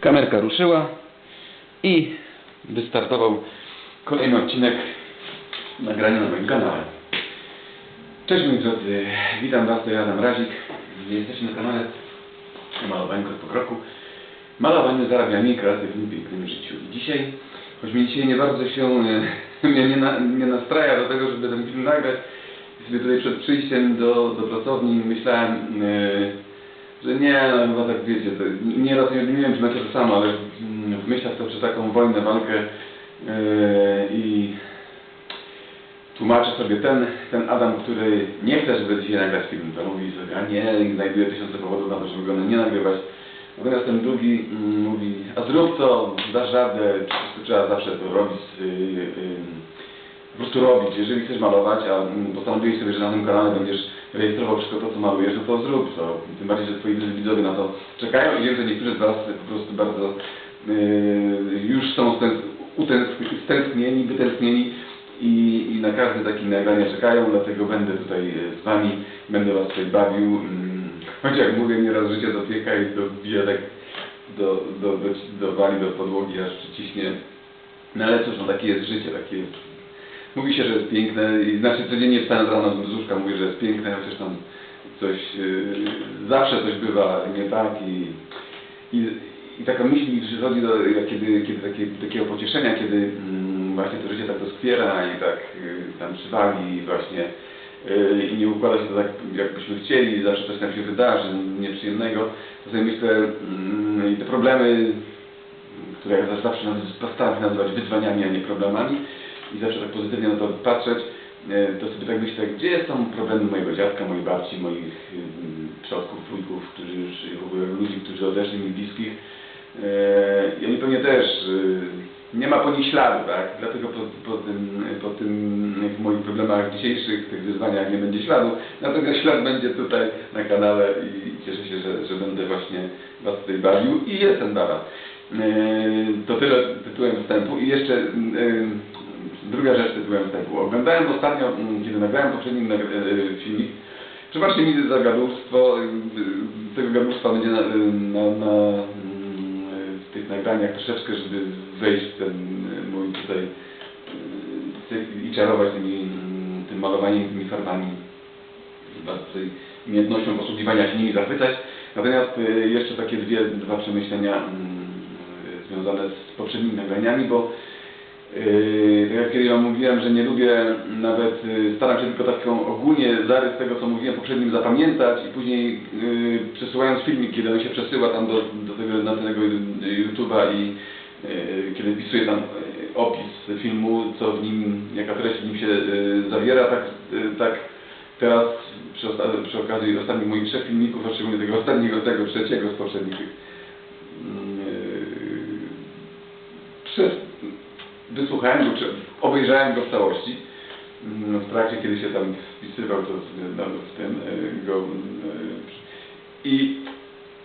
Kamerka ruszyła i wystartował kolejny odcinek nagrania na moim kanale. Cześć moi drodzy, witam Was, to ja Adam Razik. Jesteśmy na kanale Malowanie krok po kroku. Malowanie zarabia mi kreatywnym, pięknym życiu. Dzisiaj, choć mi dzisiaj nie bardzo się e, mnie nie, nie nastraja do tego, żeby ten film nagrać, sobie tutaj przed przyjściem do, do pracowni myślałem, e, że nie, no chyba tak wiecie, to nieraz nie, nie wiem czy macie to samo, ale w myślach toczę taką wojnę, walkę yy, i tłumaczę sobie ten, ten Adam, który nie chce, żeby dzisiaj nagrać film, to mówi sobie, a nie, znajduje tysiące powodów na to, żeby go nie nagrywać. Natomiast ten drugi mm, mówi, a zrób to, dasz radę, prostu trzeba zawsze to robić, yy, yy, prostu robić. Jeżeli chcesz malować, a postanowiłeś sobie, że na tym kanale będziesz rejestrował wszystko to, co malujesz, no to zrób to. Tym bardziej, że twoi widzowie na to czekają i wiem, że niektórzy z Was po prostu bardzo yy, już są stęsknieni, wytęsknieni i, i na każde takie nagranie czekają, dlatego będę tutaj e, z Wami, będę Was tutaj bawił. Mm, Choć jak mówię, nieraz życie dopieka i dobija tak do, do, do, do wali do podłogi, aż przyciśnie. No ale cóż, no takie jest życie, takie jest Mówi się, że jest piękne i znaczy codziennie wstając rano z łóżka mówię, że jest piękne, chociaż tam coś, yy, zawsze coś bywa nie tak i, i, i taka myśl mi przychodzi do, kiedy, kiedy takie, takiego pocieszenia, kiedy mm, właśnie to życie tak doskwiera i tak yy, tam przywali właśnie yy, i nie układa się to tak, jakbyśmy chcieli, zawsze coś nam się wydarzy nieprzyjemnego, to sobie myślę mm, i te problemy, które ja zawsze naz- staram się nazywać wyzwaniami, a nie problemami, i zawsze tak pozytywnie na to patrzeć, e, to sobie tak myślę, gdzie są problemy mojego dziadka, mojej babci, moich ym, przodków, wujków, którzy już, w ogóle ludzi, którzy odeszli mi bliskich. E, I oni pewnie też, y, nie ma po nich śladu, tak? Dlatego po, po, tym, po tym w moich problemach dzisiejszych, tych wyzwaniach nie będzie śladu. Natomiast ślad będzie tutaj na kanale i cieszę się, że, że będę właśnie Was tutaj bawił i jestem bawa. E, To tyle tytułem wstępu i jeszcze ym, Druga rzecz tytułem wstępu. Oglądałem ostatnio, mm, kiedy nagrałem poprzedni nag- e, filmik, przebaczcie mi za gadulstwo, y, tego gadulstwa będzie na, na, na mm, w tych nagraniach troszeczkę, żeby wejść w ten mój tutaj i czarować tymi, mm, tym malowaniem, tymi farbami, chyba tutaj umiejętnością posługiwania się nimi zachwycać. Natomiast jeszcze takie dwie, dwa przemyślenia związane z poprzednimi nagraniami, bo Yy, tak jak kiedyś Wam mówiłem, że nie lubię nawet, yy, staram się tylko taką ogólnie zarys tego, co mówiłem poprzednim zapamiętać i później yy, przesyłając filmik, kiedy on się przesyła tam do, do tego, na tego YouTube'a i yy, kiedy wpisuję tam yy, opis filmu, co w nim, jaka treść w nim się yy, zawiera, tak, yy, tak teraz przy, przy okazji ostatnich moich trzech filmików, a szczególnie tego ostatniego, tego trzeciego z poprzednich, yy, przez wysłuchałem go, obejrzałem go w całości. Mm, W trakcie, kiedy się tam wpisywał, to no, w tym e, go. e, I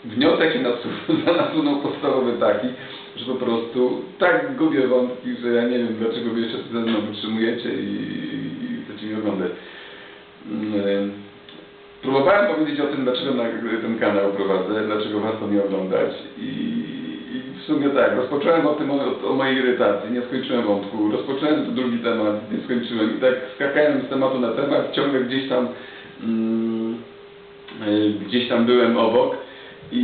wniosek się nasunął, podstawowy taki, że po prostu tak gubię wątki, że ja nie wiem, dlaczego wy jeszcze ze mną wytrzymujecie i, i chcecie mnie oglądać. Mm, e, Próbowałem powiedzieć o tym, dlaczego ten kanał prowadzę, dlaczego warto mnie oglądać i w sumie tak, rozpocząłem o tym, o, mojej irytacji, nie skończyłem wątku, rozpocząłem to drugi temat, nie skończyłem. I tak skakałem z tematu na temat, ciągle gdzieś tam mm, y, gdzieś tam byłem obok i,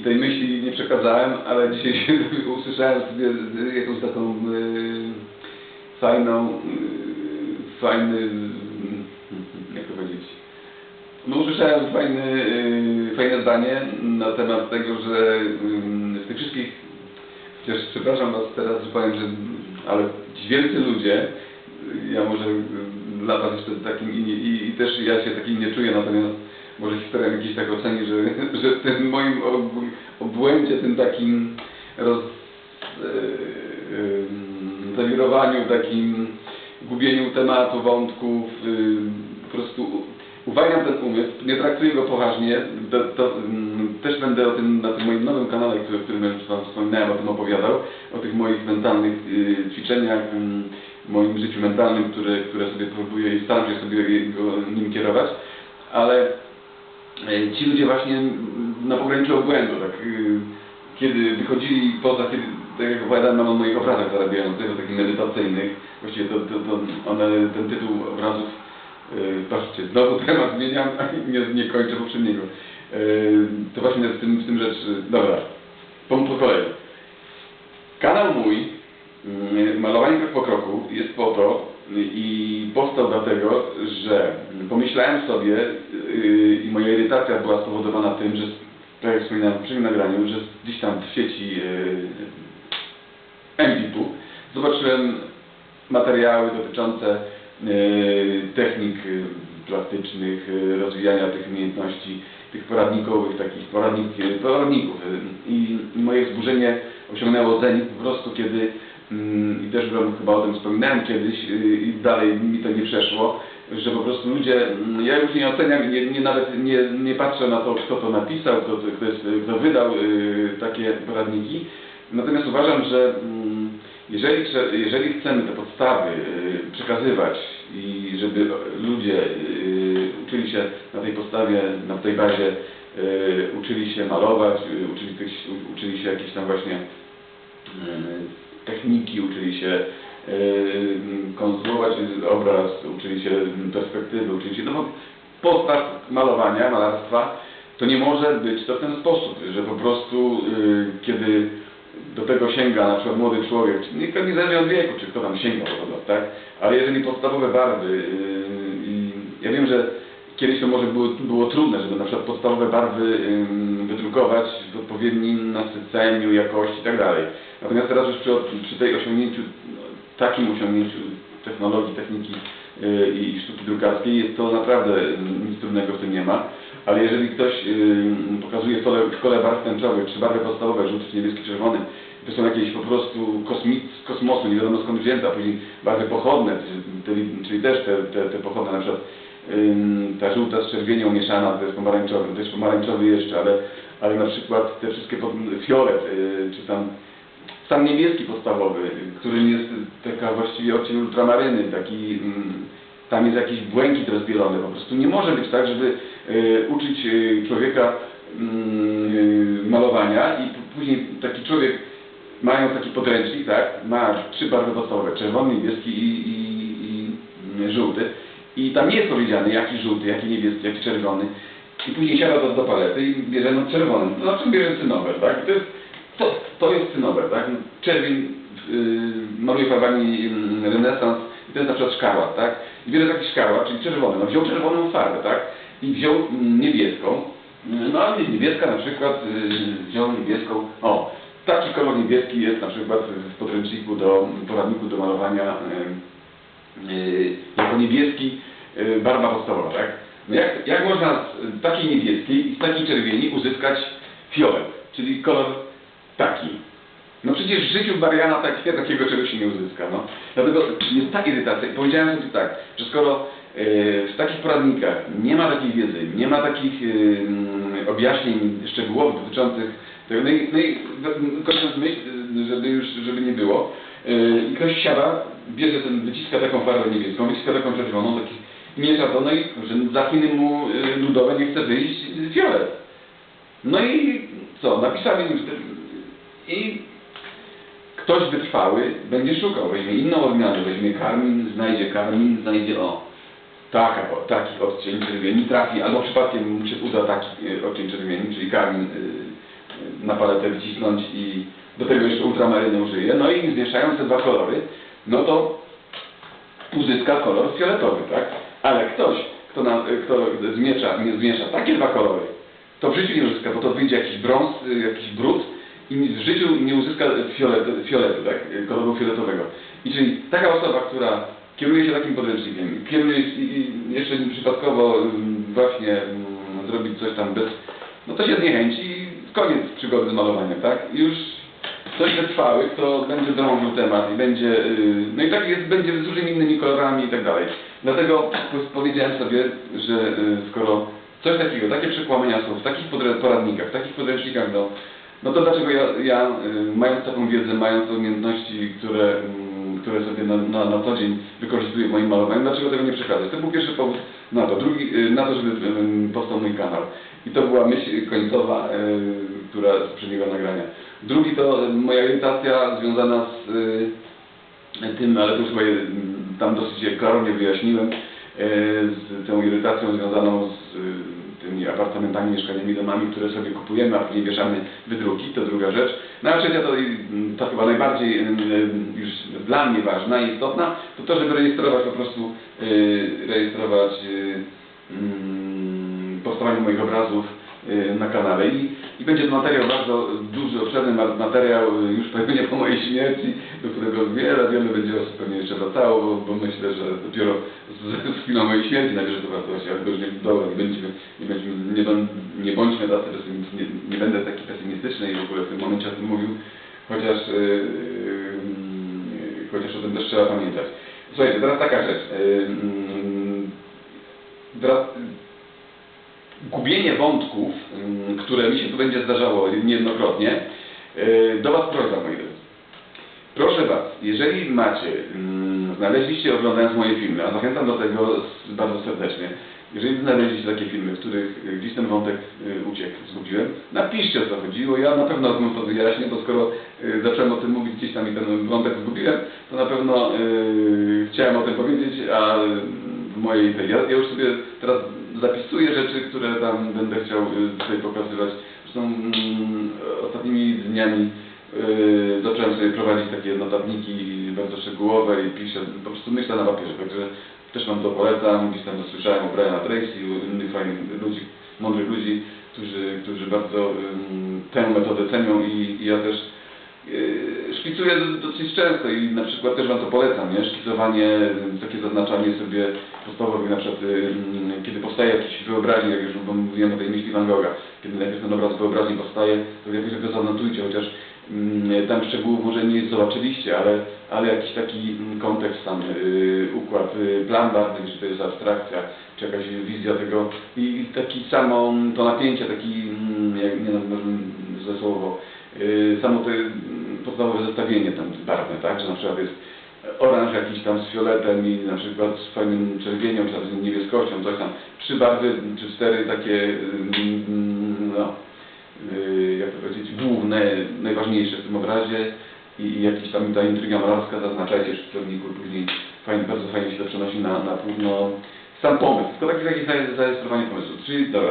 i, tej myśli nie przekazałem, ale dzisiaj usłyszałem sobie jakąś taką y, fajną, y, fajny, jak to powiedzieć, no usłyszałem fajny, yy, fajne zdanie na temat tego, że yy, w tych wszystkich, chociaż przepraszam Was teraz, że powiem, że ale wielcy ludzie, ja może dla Was jeszcze takim i, i, też ja się takim nie czuję, natomiast może historia gdzieś tak oceni, że, że w tym moim ob- obłędzie, tym takim roz, yy, zawirowaniu, takim gubieniu tematu, wątków, yy, po prostu uwalniam ten umysł, nie traktuję go poważnie, to, to, mm, też będę o tym na tym moim nowym kanale, który, którym już Wam wspominałem, o tym opowiadał, o tych moich mentalnych y, ćwiczeniach, mm, moim życiu mentalnym, które, które sobie próbuję i staram się sobie go, nim kierować, ale y, ci ludzie właśnie mm, na pograniczu obłędu, tak, y, kiedy wychodzili poza, kiedy, tak jak opowiadałem mam o moich obrazach zarabiających, o takich medytacyjnych, właściwie to, to, to one, ten tytuł obrazów, patrzcie, znowu temat zmieniam, nie, nie kończę poprzedniego. Yy, to właśnie w tym, w tym rzecz, dobra, po, po kolei. Kanał mój, malowanie krok po kroku, jest po to i powstał dlatego, że pomyślałem sobie yy, i moja irytacja była spowodowana tym, że tak jak wspominałem w poprzednim nagraniu, że gdzieś tam w sieci yy, MPIP-u zobaczyłem materiały dotyczące yy, technik yy, plastycznych, yy, rozwijania tych umiejętności, tych poradnikowych, takich poradnik, poradników. I moje wzburzenie osiągnęło zenit po prostu, kiedy mm, i też chyba o tym wspominałem kiedyś i dalej mi to nie przeszło, że po prostu ludzie, mm, ja już nie oceniam, nie, nie nawet nie, nie patrzę na to, kto to napisał, kto, kto, jest, kto wydał takie poradniki, natomiast uważam, że mm, jeżeli, jeżeli chcemy te podstawy yy, przekazywać i żeby ludzie yy, uczyli się na tej podstawie, na tej bazie, yy, uczyli się malować, uczyli, uczyli się jakieś tam właśnie techniki, uczyli się konstruować obraz, uczyli się perspektywy, uczyli się no, podstaw malowania, malarstwa, to nie może być to w ten sposób, że po prostu kiedy do tego sięga na przykład młody człowiek, nie, nie zależy od wieku, czy kto tam sięga po to, tak? Ale jeżeli podstawowe barwy yy, ja wiem, że kiedyś to może było, było trudne, żeby na przykład podstawowe barwy yy, wydrukować w odpowiednim nasyceniu, jakości i tak dalej. Natomiast teraz już przy, przy tej osiągnięciu, no, takim osiągnięciu technologii, techniki yy, i sztuki drukarskiej jest to naprawdę nic trudnego w tym nie ma. Ale jeżeli ktoś yy, pokazuje w kole, w kole barw tęczowych, trzy barwy podstawowe, żółty, niebieski, czerwony, to są jakieś po prostu kosmic, kosmosu, nie wiadomo skąd wzięte, a później barwy pochodne, czyli, czyli też te, te, te pochodne, na przykład ym, ta żółta z czerwienią mieszana, to jest pomarańczowy, jest pomarańczowy jeszcze, ale, ale na przykład te wszystkie pod, fiolet, yy, czy tam sam niebieski podstawowy, którym jest taka właściwie odcień ultramaryny, taki, mm, tam jest jakiś błękit rozbielony, po prostu nie może być tak, żeby uczyć y, człowieka mm, y, malowania i później taki człowiek, mając taki podręcznik, tak, ma trzy barwy podstawowe, czerwony, niebieski i, i, i mm, żółty. I tam nie jest powiedziane jaki żółty, jaki niebieski, jaki czerwony. I później siada do, do palety i bierze no czerwony, no na czym bierze cynower, tak, to jest to, to jest cynower, tak? Czerwień yy, maluje farbami yy, renesans. I to jest na przykład szkarłat, tak? I bierze taki szkarłat, czyli czerwony, no wziął czerwoną farbę, tak? I wziął mm, niebieską, Yy, no a niebieska na przykład yy, wziął niebieską, o, taki kolor niebieski jest na przykład w podręczniku do, poradniku do malowania yy, yy, jako niebieski barwa podstawowa, tak? No jak, jak można z takiej niebieskiej i z takiej czerwieni uzyskać fiolet, czyli kolor taki. No przecież w życiu Mariana tak, takiego czegoś się nie uzyska. No. Dlatego jest ta irytacja. Powiedziałem sobie tak, że skoro w takich poradnikach nie ma takiej wiedzy, nie ma takich e, mm, objaśnień szczegółowych dotyczących tego, no i, no i kończąc myśl, e, żeby już, żeby nie było, e, i ktoś siada, bierze ten, wyciska taką farbę niebieską, wyciska taką czerwoną, taki, miesza to, no i że za chwilę mu e, ludowe nie chce wyjść fiolet. No i co, napisali wtedy i ktoś wytrwały będzie szukał, weźmie inną odmianę, weźmie karmin, znajdzie karmin, znajdzie o, taka, o taki odcień czerwieni trafi, albo przypadkiem mu się uda taki e, odcień czerwieni, czyli karmin y, na paletę wcisnąć i do tego jeszcze ultramaryny użyje, no i zmieszając te dwa kolory, no to uzyska kolor fioletowy, tak? Ale ktoś, kto, na, kto zmiesza, zmiesza takie dwa kolory, to w życiu nie uzyska, bo to wyjdzie jakiś brąz, jakiś brud i w życiu nie uzyska fioletu, fioletu tak? koloru fioletowego. I czyli taka osoba, która kieruje się takim podręcznikiem, kieruje i, jeszcze przypadkowo ym, właśnie ym, zrobić coś tam bez, no to się zniechęci i koniec przygody z malowaniem, tak? I już ktoś wytrwały, kto będzie drążył temat i będzie, yy, no i tak jest, będzie z różnymi innymi kolorami i tak dalej. Dlatego po- powiedziałem sobie, że yy, skoro coś takiego, takie przekłamania są w takich poradnikach, w takich podręcznikach, no, no to dlaczego ja, ja y, mając taką wiedzę, mając umiejętności, które, mm, które sobie na, na, na co dzień wykorzystuję w moim malowaniu, dlaczego tego nie przekazać? To był pierwszy powód na to. Drugi, y, na to, żeby powstał mój kanał. I to była myśl końcowa, y, która z poprzedniego nagrania. Drugi to y, moja irytacja związana z tym, ale to już chyba tam dosyć klarownie wyjaśniłem, z tą irytacją związaną z tymi apartamentami, mieszkaniami, domami, które sobie kupujemy, a później wieszamy wydruki, to druga rzecz. No a trzecia to, y, to chyba najbardziej y, y, już dla mnie ważna i istotna, to to, żeby rejestrować po prostu, y, rejestrować y, mm, powstawanie moich obrazów y, na kanale I, i będzie to materiał bardzo duży, obszerny ma- materiał y, już pewnie po mojej śmierci, do którego wiele, wiele będzie osób pewnie jeszcze wracało, bo, bo myślę, że dopiero z, z chwilą mojej śmierci nabierze to wartości, ale to już nie, dobra, nie, będziemy, nie, będziemy, nie, nie bądźmy tacy nie, nie będę taki pesymistyczny i w ogóle w tym momencie o tym mówił, chociaż, y, y, chociaż o tym też trzeba pamiętać. Słuchajcie, teraz taka rzecz. y, mm, Teraz, gubienie wątków, ym, które mi się tu będzie zdarzało niejednokrotnie, yy, do Was prośba, moi drodzy. Proszę Was, jeżeli macie, ym, znaleźliście oglądając moje filmy, a zachęcam do tego bardzo serdecznie, jeżeli znaleźliście takie filmy, w których gdzieś ten wątek y, uciekł, zgubiłem, napiszcie o co chodziło, ja na pewno wam to wyjaśnię, bo skoro y, zacząłem o tym mówić gdzieś tam i ten wątek zgubiłem, to na pewno chciałem o tym powiedzieć, a mojej tej, ja, ja już sobie teraz zapisuję rzeczy, które tam będę chciał y, tutaj pokazywać. Zresztą mm, ostatnimi dniami y, zacząłem sobie prowadzić takie notatniki bardzo szczegółowe i piszę, po prostu myślę na papierze, także też Wam to polecam, gdzieś tam słyszałem o Briana Tracy, innych fajnych ludzi, mądrych ludzi, którzy, którzy bardzo ym, tę metodę cenią i, i ja też Yy, Szkicuję dosyć często i na przykład też Wam to polecam, nie? Szkicowanie, takie zaznaczanie sobie podstawowych, na przykład yy, kiedy powstaje jakiś wyobraźnik, jak już mówiłem o tej myśli Van Gogha, kiedy najpierw ten obraz wyobraźni powstaje, to jakoś go zanotujcie, chociaż mm, tam szczegółów może nie zobaczyliście, ale, ale jakiś taki mm, kontekst tam, yy, układ, yy, plan barwny, czy to jest abstrakcja, czy jakaś wizja tego i, taki samo to napięcie, taki, mm, jak, nie złe słowo, Yy, samo to mm, podstawowe zestawienie tam barwne, tak, że na przykład jest oranż jakiś tam z fioletem i na przykład z fajnym czerwienią, czy z niebieskością, coś tam. Trzy barwy, czy cztery takie, mm, no, yy, jak to powiedzieć, główne, najważniejsze w tym obrazie i, jakiś tam ta intryga malarska, zaznaczajcie w słowniku, później fajnie, bardzo fajnie się to przenosi na, na półno. Sam pomysł, tylko taki, taki zaje- zarejestrowanie pomysłu. Czyli dobra,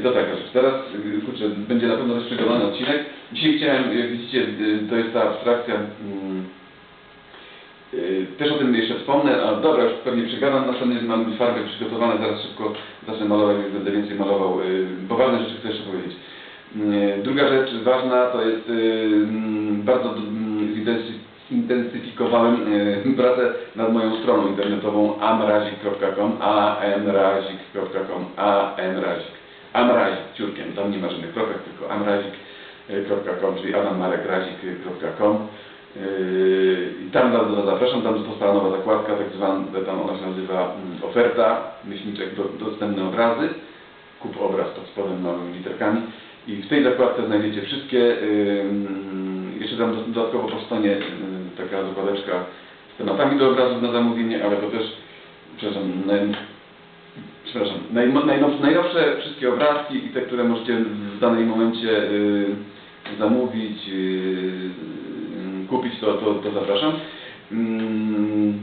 to taka rzecz. Teraz, y, kurczę, będzie na pewno też przygotowany odcinek. Dzisiaj chciałem, jak widzicie, y, to jest ta abstrakcja. mm, y, Też o tym jeszcze wspomnę, a dobra, już pewnie przegadam, następnie mam farby przygotowane, zaraz szybko zacznę malować, już będę więcej malował, y, bo ważne rzeczy chcę jeszcze powiedzieć. Y, Druga rzecz ważna to jest, y, mm, bardzo mm, zintensyf- zintensyfikowałem y, pracę nad moją stroną internetową amrazik.com, amrazik.com, amrazik, amrazik, ciurkiem, tam nie ma żadnych kropek, tylko amrazik.com, czyli adamarek.razik.com. Yy, I tam bardzo zapraszam, tam powstała nowa zakładka, tak zwana, tam ona się nazywa mm, oferta, myślniczek, do, dostępne obrazy, kup obraz pod spodem małymi literkami. I w tej zakładce znajdziecie wszystkie, yy, jeszcze tam do- dodatkowo powstanie taka zakładeczka z tematami do obrazów na zamówienie, ale to też, przepraszam, przepraszam, najmo- najnowsze, najnowsze wszystkie obrazki i te, które możecie w danym momencie yy, zamówić, yy, kupić, to, to, to zapraszam. Mm,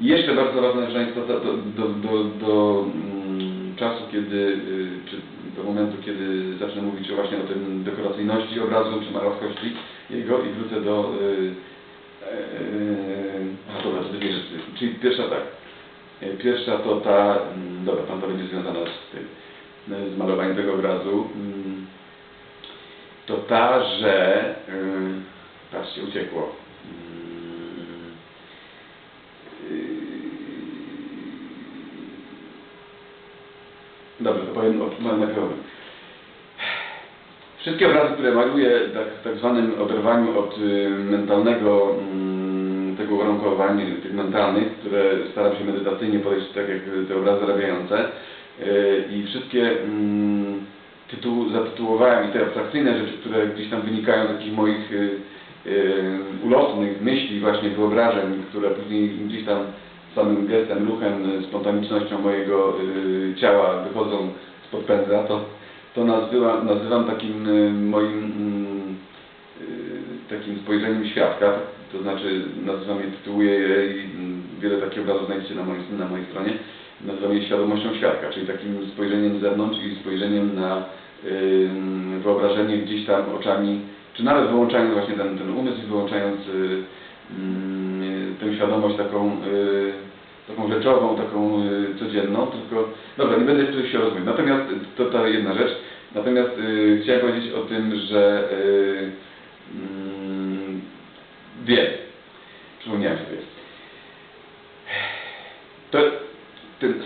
jeszcze bardzo ważna rzecz to do, do, do, do, mm, czasu, kiedy, y, czy do momentu, kiedy zacznę mówić właśnie o tym dekoracyjności obrazu, czy malarskości jego i wrócę do... y, y, A to dwie rzeczy. Czyli pierwsza tak. Y, Pierwsza to ta, mm, dobra, tam to będzie związana z tym, y, z malowaniem tego obrazu. Mm, To ta, że... y, Patrzcie, uciekło. Mm, Dobrze, to powiem o najpierw. Wszystkie obrazy, które maluję tak, w tak zwanym oderwaniu od y, mentalnego tego uwarunkowań tych mentalnych, które staram się medytacyjnie podejść tak jak te obrazy zarabiające y, i wszystkie mm, tytuł, zatytułowałem i te abstrakcyjne rzeczy, które gdzieś tam wynikają z takich moich y, y, ulotnych myśli, właśnie wyobrażeń, które później gdzieś tam samym gestem, ruchem, spontanicznością mojego ciała wychodzą spod pędza, to, to nazywa, nazywam takim moim mm, takim spojrzeniem świadka, to znaczy nazywam je, tytułuję je i wiele takich obrazów znajdziecie na mojej, na mojej stronie, nazywam je świadomością świadka, czyli takim spojrzeniem z zewnątrz i spojrzeniem na y, wyobrażenie gdzieś tam oczami, czy nawet wyłączając właśnie ten, ten umysł i wyłączając y, mm, tę świadomość taką, y, taką rzeczową, taką y, codzienną, tylko, dobra, nie będę tu się rozmawiać. Natomiast to ta jedna rzecz. Natomiast y, chciałem powiedzieć o tym, że y, mm, wiem, przypomniałem sobie. To,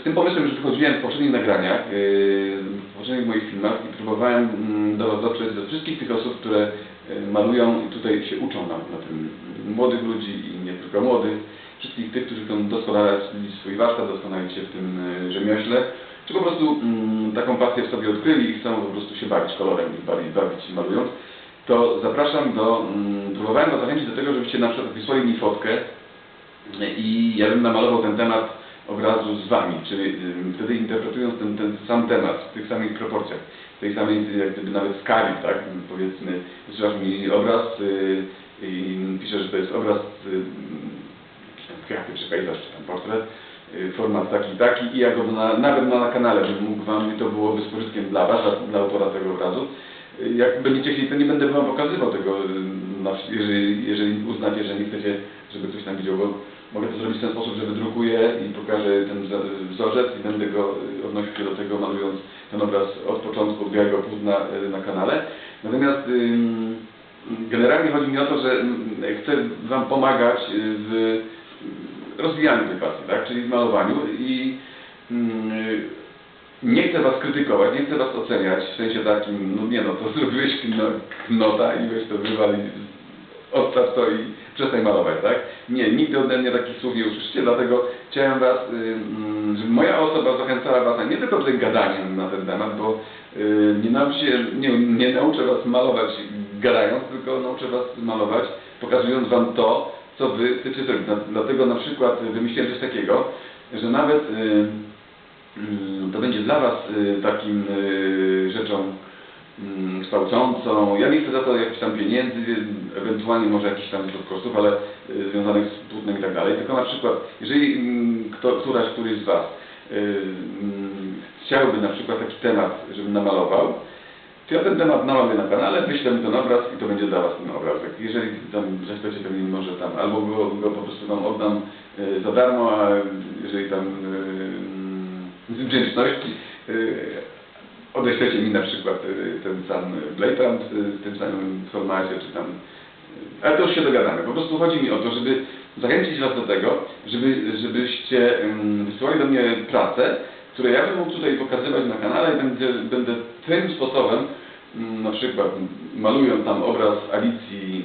z tym pomysłem już wychodziłem w poprzednich nagraniach, yy, w poprzednich moich filmach i próbowałem mm, do dotrzeć do wszystkich tych osób, które yy, malują i tutaj się uczą nam na tym. Młodych ludzi i nie tylko młodych. Wszystkich tych, którzy chcą doskonalić swój warsztat, doskonalić się w tym yy, rzemiośle, czy po prostu mm, taką pasję w sobie odkryli i chcą po prostu się bawić kolorem i bawić, bawić malując, to zapraszam do, mm, próbowałem Was zachęcić do tego, żebyście na przykład wysłali mi fotkę i ja bym namalował ten temat obrazu z Wami, czyli wtedy interpretując ten, ten sam temat w tych samych proporcjach, w tej samej jak gdyby nawet skali, tak, powiedzmy, wysyłasz mi obraz y, i piszesz, że to jest obraz, y, czy tam kwiaty, czy tam portret, y, format taki taki i ja go na, nawet na, na kanale bym mógł Wam, to byłoby z dla Was, dla autora tego obrazu. Jak będziecie chcieli, to nie będę Wam pokazywał tego, na, jeżeli, jeżeli uznacie, że nie chcecie, żeby ktoś tam widział, bo mogę to zrobić w ten sposób, że wydrukuję i pokażę ten wzorzec i będę go y, odnosił się do tego, malując ten obraz od początku, od białego płótna y, na kanale. Natomiast generalnie chodzi mi o to, że ym, chcę Wam pomagać y, w rozwijaniu tej pasji, tak? czyli w malowaniu i nie chcę Was krytykować, nie chcę Was oceniać w sensie takim, no nie no, to zrobiłeś kno, knota i weź to wywali, odstaw to i przestań malować, tak? Nie, nigdy ode mnie takich słów nie usłyszycie, dlatego chciałem Was, y, mm, żeby moja osoba zachęcała Was, nie tylko tutaj gadaniem na ten temat, bo y, nie, nauczy, nie, nie nauczę Was malować gadając, tylko nauczę Was malować, pokazując Wam to, co Wy chcecie zrobić. Dla- Dlatego na przykład wymyśliłem coś takiego, że nawet y, to będzie dla Was y, takim y, rzeczą mm, kształcącą. Ja nie chcę za to jakichś tam pieniędzy, ewentualnie może jakichś tam kosztów, ale y, związanych z płótnem i tak dalej. Tylko na przykład, jeżeli mm, kto, któraś, któryś z Was mm, chciałby na przykład taki temat, żebym namalował, to ja ten temat namaluję na kanale, wyślę mi ten obraz i to będzie dla Was ten obrazek. Jeżeli tam zechcecie, to mi może tam, albo go, go po prostu Wam oddam za darmo, a jeżeli tam wdzięczności y, odeślecie mi na przykład y, ten sam Playtrand y, w tym samym formacie, czy tam... Ale to już się dogadamy. Po prostu chodzi mi o to, żeby zachęcić Was do tego, żeby, żebyście ym, wysyłali do mnie pracę, które ja bym mógł tutaj pokazywać na kanale i będę, będę tym sposobem, ym, na przykład malując tam obraz Alicji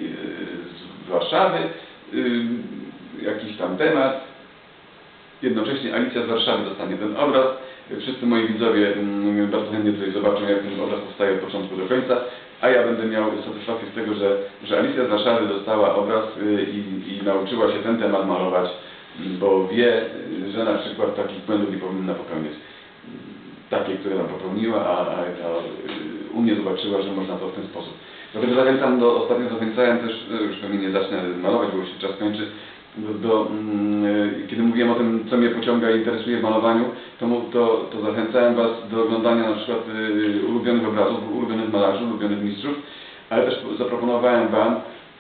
z Warszawy, jakiś tam temat, jednocześnie Alicja z Warszawy dostanie ten obraz. Wszyscy moi widzowie mm, bardzo chętnie tutaj zobaczą, jak ten obraz powstaje od początku do końca, a ja będę miał satysfakcję z tego, że, że Alicja z Warszawy dostała obraz y, i, i nauczyła się ten temat malować, mm, bo wie, że na przykład takich błędów nie powinna popełniać. Takie, które tam popełniła, a, a, a y, u mnie zobaczyła, że można to w ten sposób. Dlatego zachęcam do, ostatnio zachęcałem też, y, już pewnie nie zacznę malować, bo już się czas kończy, do, mm, y, kiedy mówiłem o tym, co mnie pociąga i interesuje w malowaniu, to, to, to zachęcałem Was do oglądania na przykład y, ulubionych obrazów, ulubionych malarzy, ulubionych mistrzów, ale też zaproponowałem Wam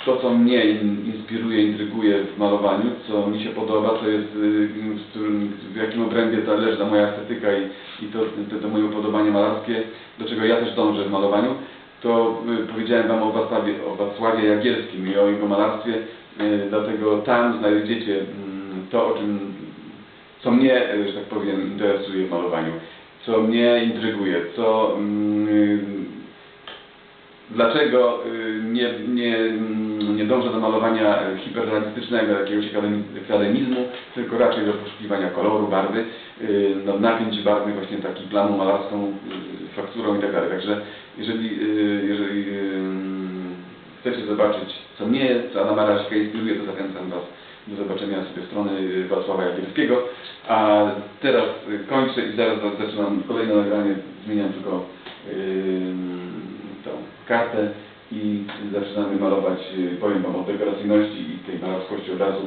to, co mnie in, inspiruje, intryguje w malowaniu, co mi się podoba, co jest, y, w, którym, w jakim obrębie ta leży ta moja estetyka i, i to, to, to moje upodobanie malarskie, do czego ja też dążę w malowaniu, to y, powiedziałem Wam o Wacławie, o Wacławie Jagielskim i o jego malarstwie, y, dlatego tam znajdziecie mm, to, o czym, co mnie, y, że tak powiem, interesuje w malowaniu, co mnie intryguje, co, mm, dlaczego y, nie, nie, mm, nie dążę do malowania hiperrealistycznego, jakiegoś akademi- akademizmu, tylko raczej do poszukiwania koloru, barwy, y, no, napięć barwnych, właśnie takiej plamą malarską, y, fakturą i tak. Także jeżeli, jeżeli chcecie zobaczyć, co mnie, co Adama Raśka inspiruje, to zachęcam Was Do zobaczenia tej strony Wacława Jagielskiego. A teraz y, kończę i zaraz za- zaczynam kolejne nagranie. Zmieniam tylko ym, tą kartę i zaczynamy malować. y, Powiem Wam o dekoracyjności i tej malarskości obrazu,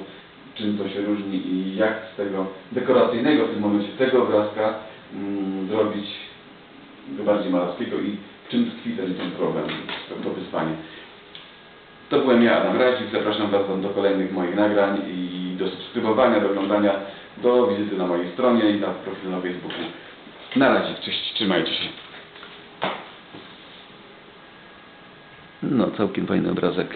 czym to się różni i jak z tego dekoracyjnego w tym momencie tego obrazka mm, zrobić bardziej malarskiego i czym tkwi ten, ten problem, to, to wyzwanie. To byłem ja, Adam Razik. Zapraszam Was do kolejnych moich nagrań i do subskrybowania, do oglądania, do wizyty na mojej stronie i na profilu na Facebooku. Na razie, cześć, trzymajcie się. No, całkiem fajny obrazek.